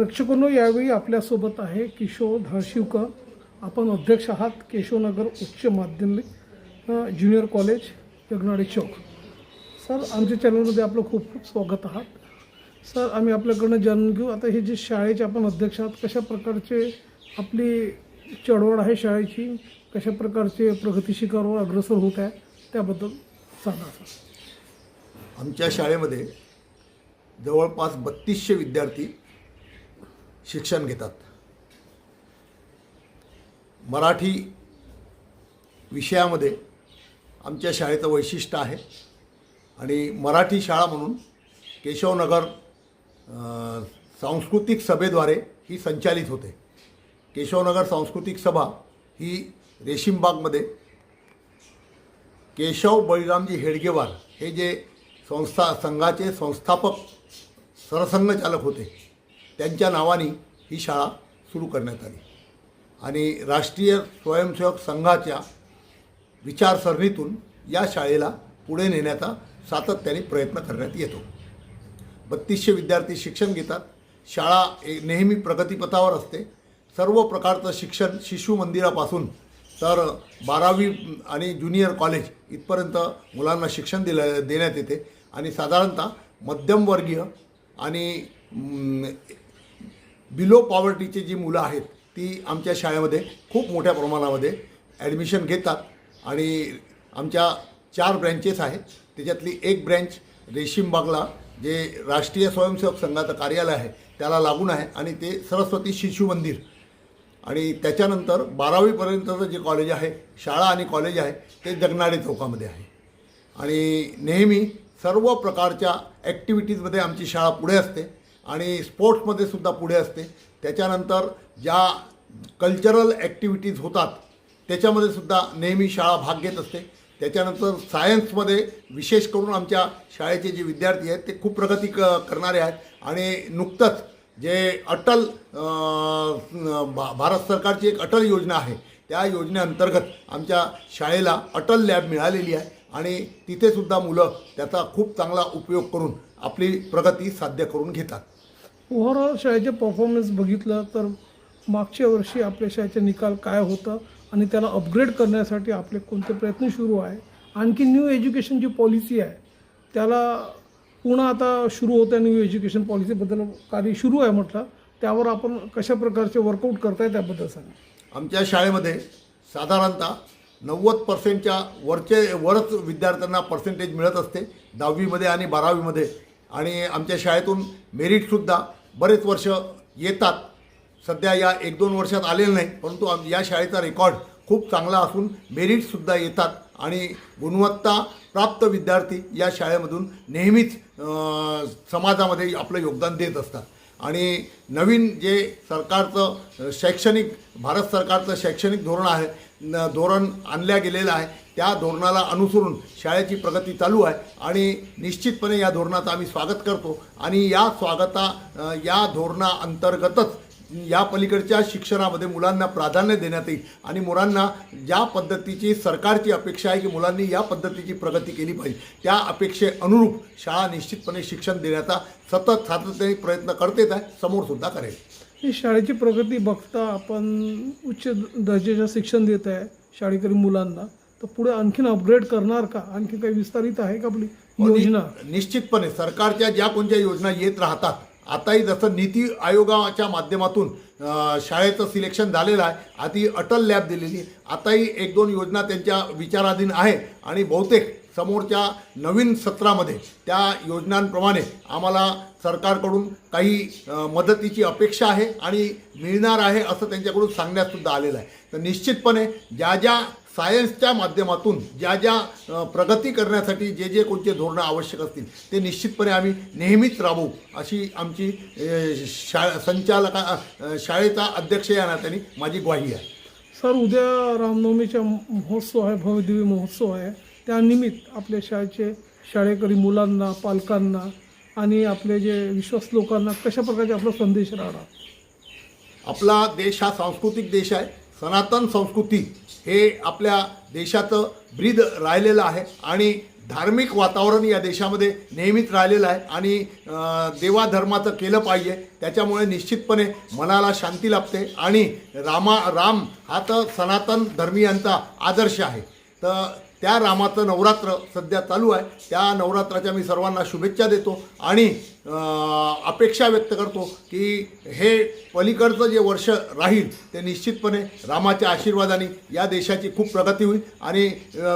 प्रेक्षकांनो यावेळी आपल्यासोबत आहे किशोर धारशिवकर. आपण अध्यक्ष आहात केशवनगर उच्च माध्यमिक ज्युनियर कॉलेज यगनाडे चौक. सर आमच्या चॅनलमध्ये आपलं खूप खूप स्वागत आहात. सर आम्ही आपल्याकडनं जाणून घेऊ आता हे जे शाळेचे आपण अध्यक्ष आहात कशा प्रकारचे आपली चळवळ आहे शाळेची कशा प्रकारचे प्रगती शिखरावर अग्रसर होत आहे त्याबद्दल सांगा सर. आमच्या शाळेमध्ये जवळपास बत्तीसशे विद्यार्थी शिक्षण घेतात. मराठी विषयामध्ये आमच्या शाळेचं वैशिष्ट्य आहे आणि मराठी शाळा म्हणून केशवनगर सांस्कृतिक सभेद्वारे ही संचालित होते. केशवनगर सांस्कृतिक सभा ही रेशीमबागमध्ये केशव बळीरामजी हेडगेवार हे जे संस्था संघाचे संस्थापक सरसंघचालक होते त्यांच्या नावाने ही शाळा सुरू करण्यात आली. आणि राष्ट्रीय स्वयंसेवक संघाच्या विचारसरणीतून या शाळेला पुढे नेण्याचा सातत्याने प्रयत्न करण्यात येतो. बत्तीसशे विद्यार्थी शिक्षण घेतात. शाळा ए- नेहमी प्रगतीपथावर असते. सर्व प्रकारचं शिक्षण शिशु मंदिरापासून तर बारावी आणि ज्युनियर कॉलेज इथपर्यंत मुलांना शिक्षण दिलं देण्यात येते. आणि साधारणतः मध्यमवर्गीय आणि बिलो पॉवर्टीची जी मुलं आहेत ती आमच्या शाळेमध्ये खूप मोठ्या प्रमाणामध्ये ॲडमिशन घेतात. आणि आमच्या चार ब्रँचेस आहेत. त्याच्यातली एक ब्रँच रेशीमबागला जे राष्ट्रीय स्वयंसेवक संघाचं कार्यालय आहे त्याला लागून आहे आणि ते सरस्वती शिशु मंदिर. आणि त्याच्यानंतर बारावीपर्यंतचं जे कॉलेज आहे शाळा आणि कॉलेज आहे ते जगनाडे चौकामध्ये आहे. आणि नेहमी सर्व प्रकारच्या ॲक्टिव्हिटीजमध्ये आमची शाळा पुढे असते. आणि स्पोर्ट्समध्ये सुद्धा पुढे असते. त्याच्यानंतर ज्या कल्चरल ॲक्टिव्हिटीज होतात त्याच्यामध्ये सुद्धा नेहमी शाळा भाग घेत असते. त्याच्यानंतर सायन्समध्ये विशेष करून आमच्या शाळेचे जे विद्यार्थी आहेत ते खूप प्रगती क करणारे आहेत. आणि नुकतंच जे अटल भा- भारत सरकारची एक अटल योजना आहे त्या योजनेअंतर्गत आमच्या शाळेला अटल लॅब मिळालेली आहे. आणि तिथेसुद्धा मुलं त्याचा खूप चांगला उपयोग करून आपली प्रगती साध्य करून घेतात. ओव्हरऑल शाळेचे परफॉर्मन्स बघितलं तर मागच्या वर्षी आपल्या शाळेचे निकाल काय होतं आणि त्याला अपग्रेड करण्यासाठी आपले कोणते प्रयत्न सुरू आहे? आणखी न्यू एज्युकेशन जी पॉलिसी आहे त्याला पुन्हा आता सुरू होतं आहे न्यू एज्युकेशन पॉलिसीबद्दल कार्य सुरू आहे म्हटलं. त्यावर आपण कशा प्रकारचे वर्कआउट करताय त्याबद्दल सांगा. आमच्या शाळेमध्ये साधारणतः नव्वद पर्सेंटच्या वरचे वरच विद्यार्थ्यांना पर्सेंटेज मिळत असते. दहावीमध्ये आणि बारावीमध्ये. आणि आमच्या शाळेतून मेरिटसुद्धा बरेच वर्ष येतात. सध्या या एक दोन वर्षात आलेलं नाही परंतु आम या शाळेचा रेकॉर्ड खूप चांगला असून मेरिटसुद्धा येतात. आणि गुणवत्ता प्राप्त विद्यार्थी या शाळेमधून नेहमीच समाजामध्ये आपलं योगदान देत असतात. आणि नवीन जे सरकारचं शैक्षणिक भारत सरकारचं शैक्षणिक धोरण आहे न धोरण आणल्या गेलेलं आहे. त्या धोरणाला अनुसरून शाळेची प्रगती चालू आहे आणि निश्चितपणे या धोरणाचं आम्ही स्वागत करतो. आणि या स्वागता या धोरणाअंतर्गतच या पलीकडच्या शिक्षणामध्ये मुलांना प्राधान्य देण्यात येईल. आणि मुलांना ज्या पद्धतीची सरकारची अपेक्षा आहे की मुलांनी या पद्धतीची प्रगती केली पाहिजे. त्या अपेक्षे अनुरूप शाळा निश्चितपणे शिक्षण देण्याचा सतत सातत्याने प्रयत्न करतेच आहे समोरसुद्धा करेल. ही शाळेची प्रगती बघता आपण उच्च दर्जाचं शिक्षण देत आहे शाळेकरी मुलांना तर पुढे आणखीन अपग्रेड करणार का आणखी काही विस्तारित आहे का आपली योजना निश्चितपणे सरकारच्या ज्या कोणत्या योजना येत राहतात आताही जसं नीती आयोगाच्या माध्यमातून शाळेचं सिलेक्शन झालेलं आहे आधी अटल लॅब दिलेली. आताही एक दोन योजना त्यांच्या विचाराधीन आहे आणि बहुतेक समोरच्या नवीन सत्रामध्ये त्या योजनांप्रमाणे आम्हाला सरकारकडून काही मदतीची अपेक्षा आहे आणि मिळणार आहे असं त्यांच्याकडून सांगण्यातसुद्धा आलेलं आहे. तर निश्चितपणे ज्या ज्या सायन्सच्या माध्यमातून ज्या ज्या प्रगती करण्यासाठी जे जे कोणते धोरणं आवश्यक असतील ते निश्चितपणे आम्ही नेहमीच राबवू अशी आमची शा संचालका शाळेचा अध्यक्ष या नात्याने माझी ग्वाही आहे. सर उद्या रामनवमीचा महोत्सव आहे भव्यदिव्य महोत्सव आहे. त्यानिमित्त आपल्या शाळेचे शाळेकरी मुलांना पालकांना आणि आपले जे विश्वास लोकांना कशा प्रकारचे आपला संदेश राहणार? आपला देश हा सांस्कृतिक देश आहे. सनातन संस्कृती हे आपल्या देशाचं ब्रीद राहिलेलं आहे आणि धार्मिक वातावरण या देशामध्ये नेहमीच राहिलेलं आहे आणि देवाधर्माचं केलं पाहिजे. त्याच्यामुळे निश्चितपणे मनाला शांती लाभते आणि रामा राम हा तर सनातन धर्मीयांचा आदर्श आहे. तर त्या रामाचं नवरात्र सध्या चालू आहे. त्या नवरात्राच्या मी सर्वांना शुभेच्छा देतो आणि अपेक्षा व्यक्त करतो की हे पलीकडचं जे वर्ष राहील ते निश्चितपणे रामाच्या आशीर्वादाने या देशाची खूप प्रगती होईल आणि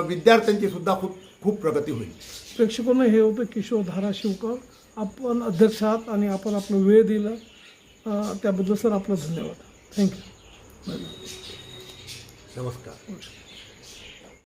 विद्यार्थ्यांची सुद्धा खूप खूप प्रगती होईल. प्रेक्षकांना हे होतं किशोर धाराशिवकर. आपण अध्यक्ष आहात आणि आपण आपला वेळ दिला. त्याबद्दल सर आपलं धन्यवाद. थँक्यू नमस्कार.